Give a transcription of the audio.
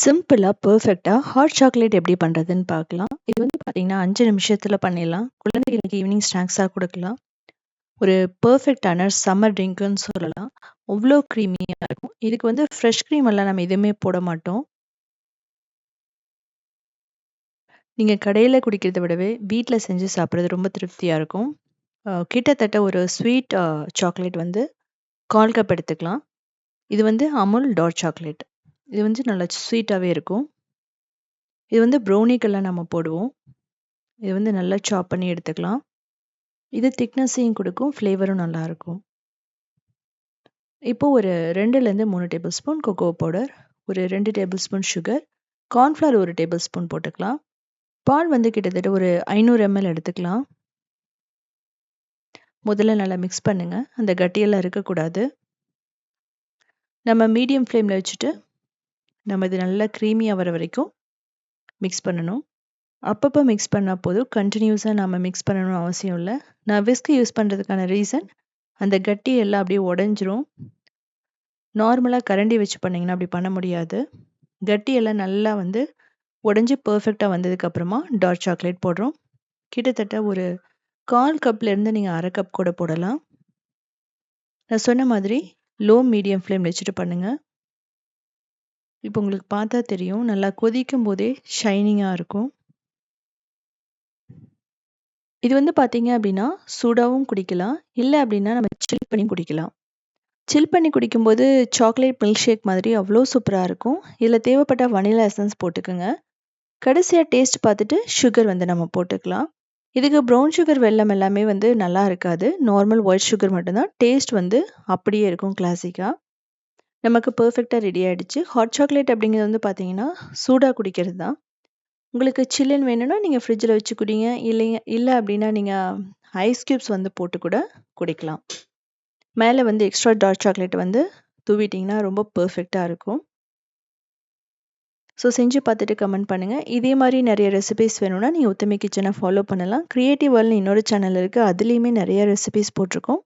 சிம்பிளாக பெர்ஃபெக்ட்டா hot chocolate எப்படி பண்ணுறதுன்னு பார்க்கலாம். இது வந்து பார்த்தீங்கன்னா, அஞ்சு நிமிஷத்தில் பண்ணிடலாம். குழந்தைகளுக்கு ஈவினிங் ஸ்நாக்ஸாக கொடுக்கலாம் ஒரு பர்ஃபெக்டான சம்மர் ட்ரிங்க்குன்னு சொல்லலாம். அவ்வளோ க்ரீமியாக இருக்கும். இதுக்கு வந்து ஃப்ரெஷ் க்ரீம் எல்லாம் நம்ம எதுவுமே போட மாட்டோம். நீங்கள் கடையில் குடிக்கிறத விடவே, வீட்டில் செஞ்சு சாப்பிட்றது ரொம்ப திருப்தியாக இருக்கும். கிட்டத்தட்ட ஒரு ஸ்வீட் சாக்லேட் வந்து 1/4 கப் எடுத்துக்கலாம். இது வந்து அமுல் டார்க் சாக்லேட். இது வந்து நல்லா ஸ்வீட்டாகவே இருக்கும். இது வந்து ப்ரௌனிக்கெல்லாம் நம்ம போடுவோம். இது வந்து நல்லா சாப் பண்ணி எடுத்துக்கலாம். இது திக்னஸையும் கொடுக்கும் ஃப்ளேவரும் நல்லாயிருக்கும் இப்போது ஒரு 2லேருந்து 3 டேபிள் ஸ்பூன் கொக்கோ பவுடர், ஒரு ரெண்டு டேபிள் ஸ்பூன் சுகர், கார்ன்ஃப்ளவர் ஒரு டேபிள் ஸ்பூன் போட்டுக்கலாம். பால் வந்து கிட்டத்தட்ட ஒரு ஐநூறு எம்எல் எடுத்துக்கலாம். முதல்ல நல்லா மிக்ஸ் பண்ணுங்கள் அந்த கட்டியெல்லாம் இருக்கக்கூடாது. நம்ம மீடியம் ஃப்ளேமில் வச்சுட்டு, நம்ம இது நல்லா க்ரீமியாக வர வரைக்கும் மிக்ஸ் பண்ணணும். அப்பப்போ மிக்ஸ் பண்ணால் போதும். கண்டினியூஸாக நம்ம மிக்ஸ் பண்ணணும்னு அவசியம் இல்லை நான் விஸ்க் யூஸ் பண்ணுறதுக்கான ரீசன், அந்த கட்டி எல்லாம் அப்படியே உடஞ்சிரும் நார்மலாக கரண்டி வச்சு பண்ணிங்கன்னா அப்படி பண்ண முடியாது. கட்டி எல்லாம் நல்லா வந்து உடஞ்சி பர்ஃபெக்டாக வந்ததுக்கப்புறமா டார்க் சாக்லேட் போடுறோம். கிட்டத்தட்ட ஒரு 1/4 கப்லேருந்து நீங்கள் அரை கப் கூட போடலாம். நான் சொன்ன மாதிரி லோ, மீடியம் ஃப்ளேம் வச்சுட்டு பண்ணுங்கள் இப்போ உங்களுக்கு பார்த்தா தெரியும். நல்லா கொதிக்கும்போதே ஷைனிங்கா இருக்கும். இது வந்து பார்த்தீங்க அப்படின்னா, சூடாவும் குடிக்கலாம். இல்ல அப்படின்னா நம்ம சில் பண்ணி குடிக்கலாம். சில் பண்ணி குடிக்கும்போது சாக்லேட் மில்க் ஷேக் மாதிரி அவ்ளோ சூப்பரா இருக்கும். இதில தேவைப்பட்டா வனிலா எசன்ஸ் போட்டுக்கங்க. கடைசியா டேஸ்ட் பார்த்துட்டு சுகர் வந்து நம்ம போட்டுக்கலாம். இதுக்கு ப்ரவுன் சுகர், வெல்லம் எல்லாமே வந்து நல்லா இருக்காது. நார்மல் ஒயிட் சுகர் மட்டும் தான். டேஸ்ட் வந்து அப்படியே இருக்கும் கிளாசிக்கா. நமக்கு பர்ஃபெக்டாக ரெடி ஆகிடுச்சு ஹாட் சாக்லேட் அப்படிங்கிறது வந்து பார்த்தீங்கன்னா, சூடாக குடிக்கிறது தான். உங்களுக்கு சில்லுன்னு வேணும்னா நீங்கள் ஃப்ரிட்ஜில் வச்சு குடிங்க. இல்லைங்க இல்லை அப்படின்னா நீங்கள் ஐஸ் கியூப்ஸ் வந்து போட்டு கூட குடிக்கலாம். மேலே வந்து எக்ஸ்ட்ரா டார்க் சாக்லேட் வந்து தூவிட்டீங்கன்னா ரொம்ப பர்ஃபெக்டாக இருக்கும். ஸோ செஞ்சு பார்த்துட்டு கமெண்ட் பண்ணுங்கள் இதே மாதிரி நிறைய ரெசிபீஸ் வேணும்னா, நீங்கள் உத்தமி கிச்சனை ஃபாலோ பண்ணலாம். க்ரியேட்டிவ் வேர்ல்ட்னு இன்னொரு சேனல் இருக்குது அதுலேயுமே நிறைய ரெசிபீஸ் போட்டிருக்கோம்.